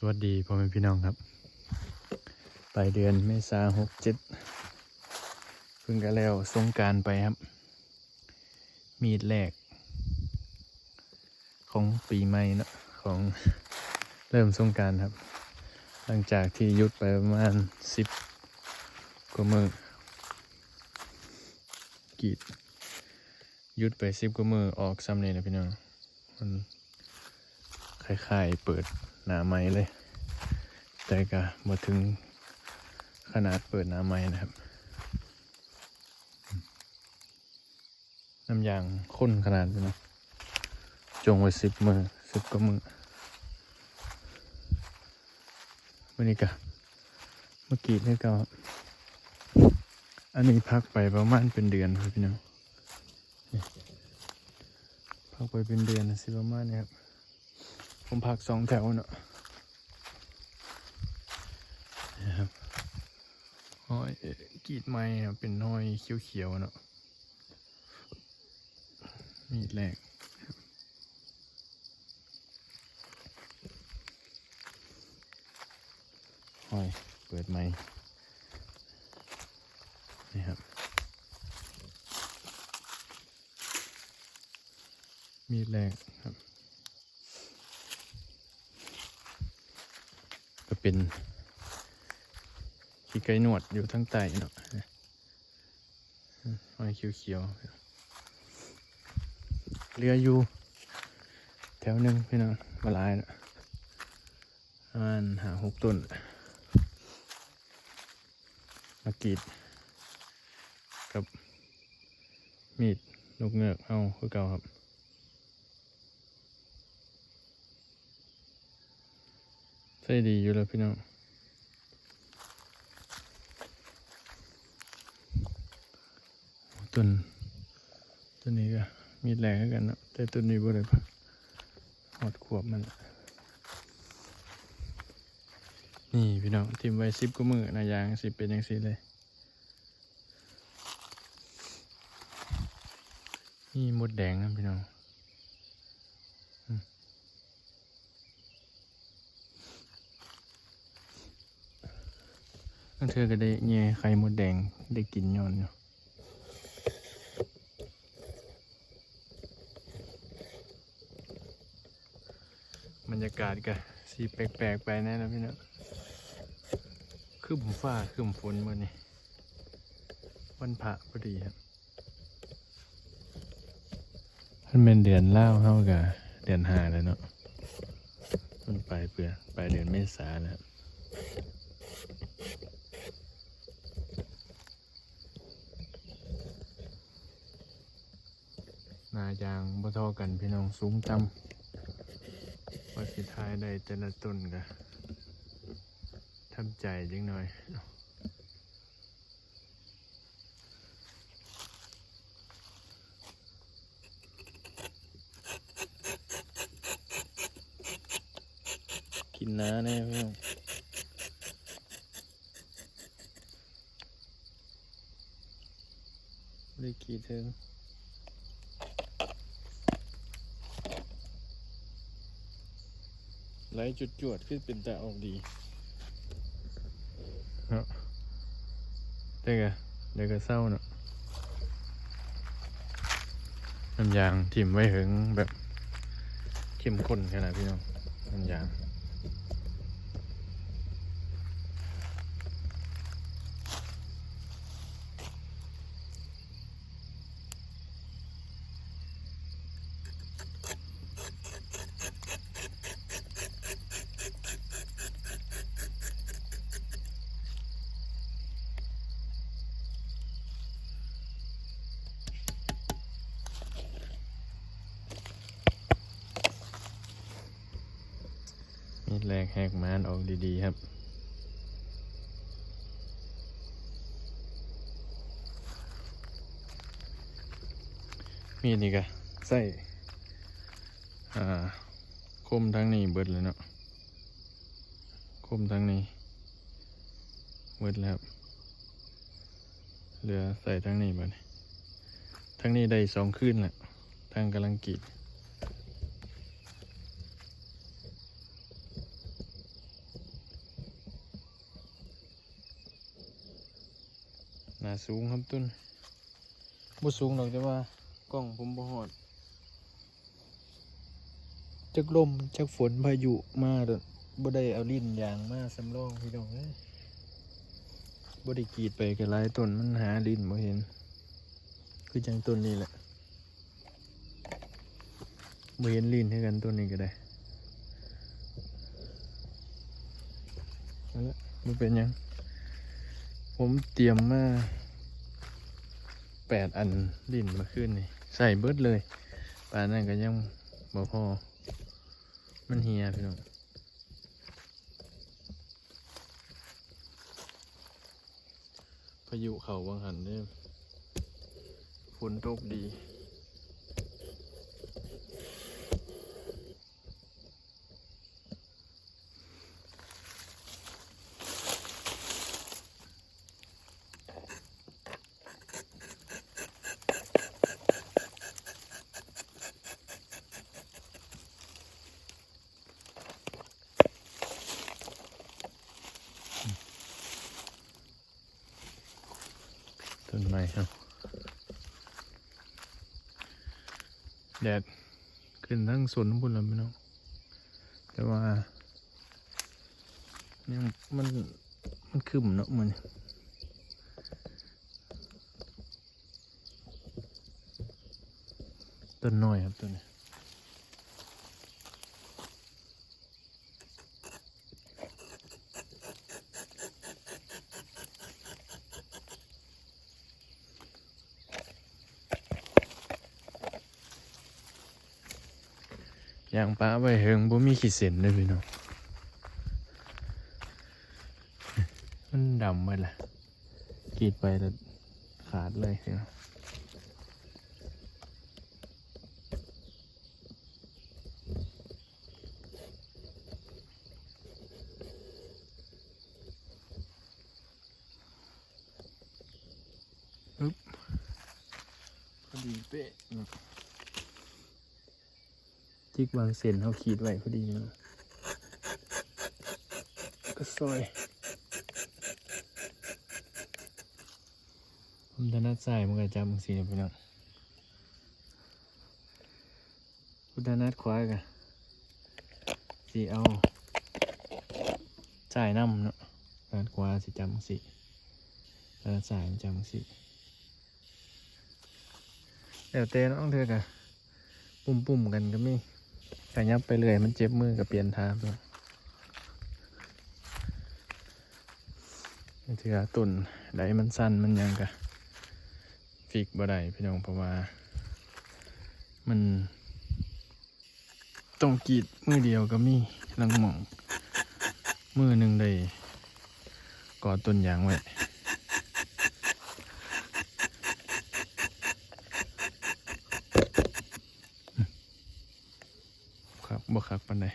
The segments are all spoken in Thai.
สวัสดีพ่อแม่พี่น้องครับ ไปเดือนเมษาหกเจ็ดเพิ่งกันแล้วสงการไปครับ มีดแรก ของปีใหม่เนะของเริ่มสงการครับ หลังจากที่ยุดไปประมาณสิบกว่ามือกีดยุดไปสิบกว่ามือออกซ้ำเนี่ยนะพี่น้องมันคล้ายๆเปิด หนาไม้เลย แต่ก็มาถึงขนาดเปิดหนาไม้นะครับ น้ำยางข้นขนาดนี้นะจงไว้สิบมือสิบกว่ามือวันนี้ก็เมื่อกี้นี่ก็ อันนี้พักไปประมาณเป็นเดือนครับพี่น้องพักไปเป็นเดือนนะสิประมาณนี้ครับ ผมพักสองแถวเนาะนะครับห้อยกีดไม้เป็นห้อยเขียวๆเนาะมีดแรกห้อยเปิดไม้นี่ครับ มีดแรกครับ เป็นขี้ไก่หนวดอยู่ทั้งใต้เนาะห้อยเขียวๆเรืออยู่ แถวหนึ่งพี่น้องมาลายเนาะประมาณหาหกต้นมากรีด กับมีดลูกเงือกเอาคือเก่าครับ ส่ดีอยู่แล้วพี่น้องต้นต้นนี้ก็มีแรงเหมือนกันนะแต่ต้นนี้บ่ได้พักหอดขวบมัน นี่พี่น้องทิมไว้สิบก็มือหนายางสิเป็นยังสิเลย นี่มดแดงนะพี่น้อง ก็เธอก็ได้เงี้ยไข่มดแดงได้กินย้อนอยู่บรรยากาศก็สีแปลกๆไปแน่นะพี่เนาะคือผมฟ้าคือผมฝนมื่อนี้วันพระพอดีครับมันเป็นเดือนเล่าเท่ากับเดือนหาเลยเนาะมันไปเปลือไปเดือนเมษาแล้ว นายางบ่เท่ากันพี่น้องสูงต่ำว่าสิท้ายได้แต่ละต้นก็ทำใจจังหน่อยกินน้าแน่พี่น้องได้กี่เทิง ไหลจุดจวดขึ้นเป็นแต่ออกดีเนาะได้กะได้ก็เศร้าเนาะน้ำยางทิ่มไว้หึงแบบเข้มข้นขนาดพี่น้องน้ำยางมีด แรกแหกมานออกดีๆครับมีนี่กะใส่อ่าคมทั้งนี้เบิดเลยเนาะคมทั้งนี้เบิดแล้วครับเหลือใส่ทั้งนี้เบิดทั้งนี้ได้สองคืนแหละทางกำลังกีด หนาสูงครับต้นบ่สูงหรอกแต่ว่ากล้องผมบ่ฮอดจักลมจักฝนพายุมาเด้อบ่ได้เอาลิ้นยางมาสำรองพี่น้องเอ้ยบ่ได้กีดไปก็หลายต้นมันหาลิ้นบ่เห็น คือจังต้นนี้แหละบ่เห็นลิ้นให้กันต้นนี้ก็ได้นั่นแหละมันเป็นยัง ผมเตรียมมาแปดอันดินมาขึ้นนี่ใส่เบิดเลยป่านั่นก็ยังบ่พอ มันเฮียพี่น้องพายุเขาวางหันเด้อฝนตกดี ครับแดดขึ้นทั้งสวนบุญแล้วพี่น้องแต่ว่าเนี่ยมันมันขึ้นเนาะมันต้นน้อยครับต้นนี้ ป้าไว้เฮิงบ่มีขีดเส้นเลยพี่น้องมันดำไปละกรีดไปแล้วขาดเลยพี่น้องปึ๊บพอดีเป๊ะ จิกวางเส้นเขาขีดไว้พอดีเนาะก็ซอยผมถนัดซ้ายมันก็จำสีนะพี่น้องผมถนัดขวากันสีเอาซ้ายนำเนาะถนัดขวาสิจำสีนัดซ้ายมันจำสีเดี๋ยวเตะน้องเธอกันปุ่มปุ่มๆกันก็มี ขยับไปเลยมันเจ็บมือกับเปลี่ยนทางตัวนี่ถือว่าตุ่นไหลมันสั้นมันยังกะฟิกบ่ได้พี่น้องเพราะว่า มันต้องกีดมือเดียวก็มีลังหมอง มือหนึ่งได้กอดต้นยางไว้ครับบ่คัก ปันใด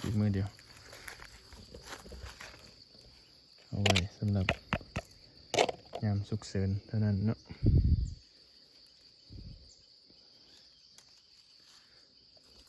กรีกมือเดียว เอาไว้สำหรับยามสุกเสริญเท่านั้นเนาะ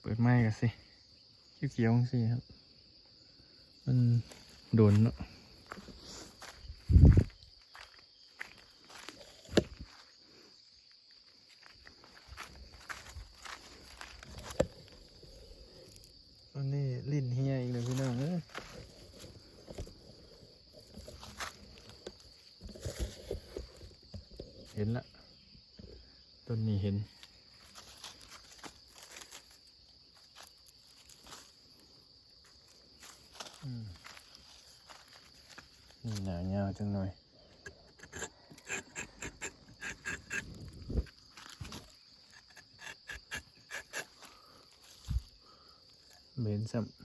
เปิดไม้กันสิเขียวๆสิครับ มันโดนเนาะอันนี้ลิ้นเฮียอีกเลยพี่น้องเอ้ยเห็นละต้นนี้เห็นอืมนี่หนายาวจังหน่อยเบนซัม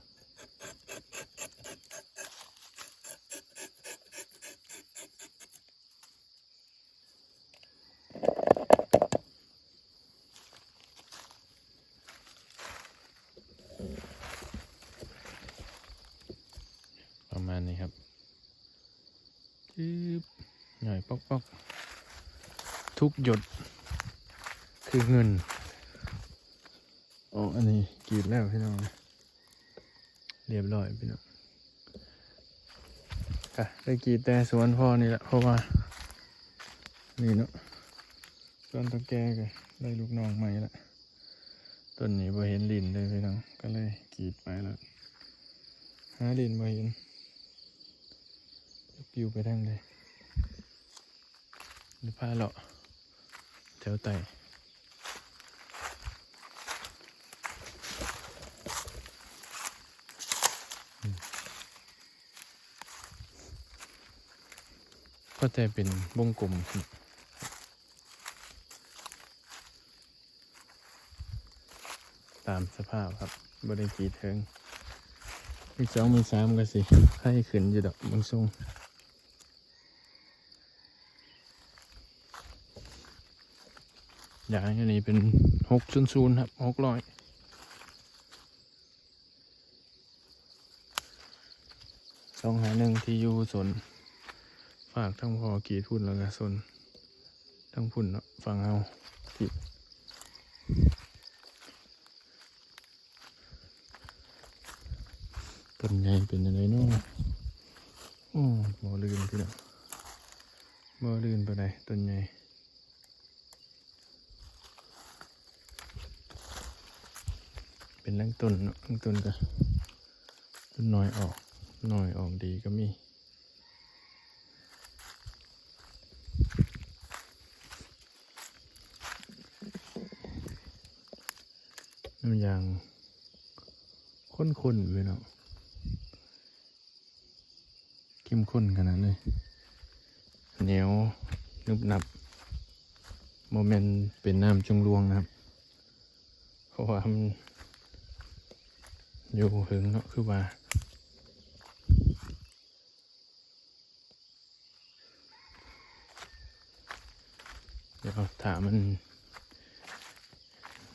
มาณนี้ครับจึ๊บหน่อยปอกปอกทุกหยด คือเงิน โอ้อันนี้กรีดแล้วพี่น้อง เรียบร้อยพี่น้องค่ะได้กรีดแต่สวนพ่อนี่แหละเพราะว่า นี่เนาะต้นตะแกก็ได้ลูกน้องใหม่ละต้นนี้บ่เห็นลินเลยพี่น้อง ก็เลยกรีดไปแล้วหาลินบ่เห็น ปิวไปทางใดหรือพาเลาะแถวไต่ก็จะเป็นวงกลมตามสภาพครับบริกีเทิงมีสองมีสามก็สิให้ขึ้นอยู่ดอกบางทรง ย่างอันนี้เป็นหกศูนย์ศูนย์ครับหกร้อยสองหาหนึ่งที่อยู่สน ฝากทั้งพอกีดพุ่นแล้วก็สน ทั้งพุ่นเนาะฟังเอากีดต้นใหญ่เป็นยังไงเนาะโอ้บ่ลื่นพี่น้องบ่ลื่นไปไหนต้นใหญ่ เป็นลังต้นเนาะลังต้นก็ต้นน้อยออกน้อยออกดีก็มีน้ำยางข้นๆเลยเนาะเข้มข้นขนาดเลยเหนียวนึบหนับโมเมนต์เป็นน้ำจงรวงนะครับ เพราะว่ามัน อยู่หึงเนาะคือว่าเดี๋ยวถามมัน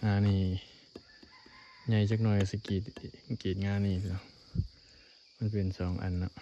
งานนี่ใหญ่จักหน่อยสกีดกีดงานนี่เนาะมันเป็นสองอันเนาะ